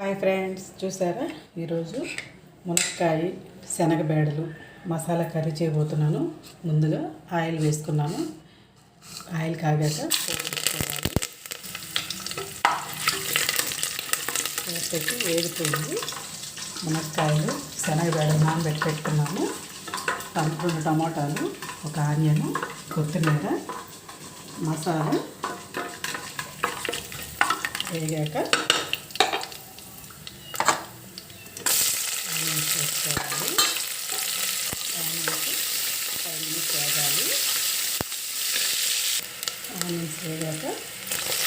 Hi friends చూసారా? ఈరోజు మునక్కాయ శనగబేడలు మసాలా కర్రీ చేయబోతున్నాను. ముందుగా ఆయిల్ వేసుకున్నాను. ఆయిల్ కాగాక పోపు వేసుకోవాలి. పోపు పెట్టి మునక్కాయలు శనగబేడలు నానబెట్టి పెట్టుకున్నాము రెండు టమాటాలు ఒక ఆనియన్ కొత్తిమీర మసాలా వేగాక వేసుకోవాలి ఆనియన్స్ ఫైవ్ మినిట్స్ వేగాలి ఆనియన్స్ వేగాక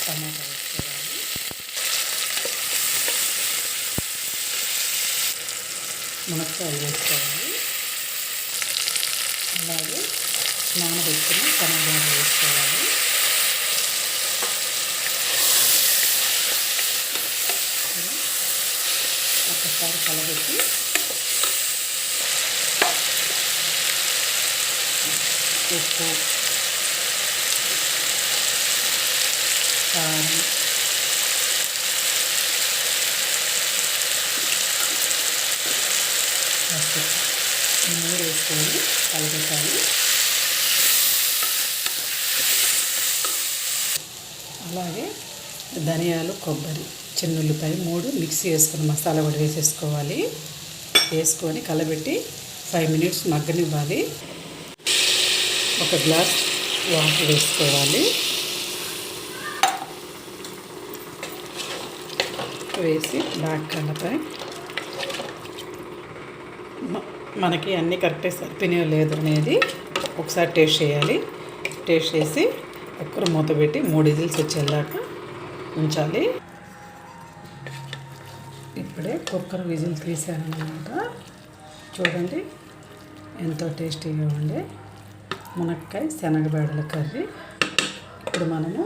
టమాటా వేసుకోవాలి. మునక్కాయలు వేసుకోవాలి. అలాగే నానబెట్టుకుని శనగలు వేసుకోవాలి. ఒకసారి ఒక్కసారి కలబెట్టి ఉప్పు కారం పసుపు ఈ మూడు వేసుకొని అలాగే ధనియాలు కొబ్బరి చిన్నుల్లిపాయ మూడు మిక్సీ వేసుకొని మసాలా కూడా వేసేసుకోవాలి. వేసుకొని కలబెట్టి ఫైవ్ మినిట్స్ మగ్గనివ్వాలి. ఒక గ్లాస్ వాటర్ వేసుకోవాలి. వేసి బాగా కలపై. మనకి అన్నీ కరెక్టే సరిపోయినాయో లేదు అనేది ఒకసారి టేస్ట్ చేయాలి. టేస్ట్ చేసి కుక్కర్ మూత పెట్టి మూడు ఇజిల్స్ వచ్చేలాగా ఉంచాలి. ఇప్పుడే కుక్కర్ విజిల్ తీసానమాట చూడండి ఎంతో టేస్టీగా ఉండే. మునక్కాయ శనగబేడల కర్రీ. ఇప్పుడు మనము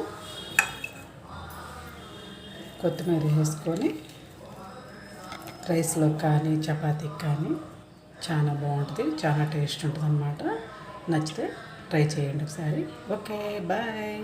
కొత్తిమీర వేసుకొని రైస్లో కానీ చపాతీకి కానీ చాలా బాగుంటుంది చాలా టేస్ట్ ఉంటుంది అన్నమాట నచ్చితే ట్రై చేయండి ఒకసారి. Okay bye.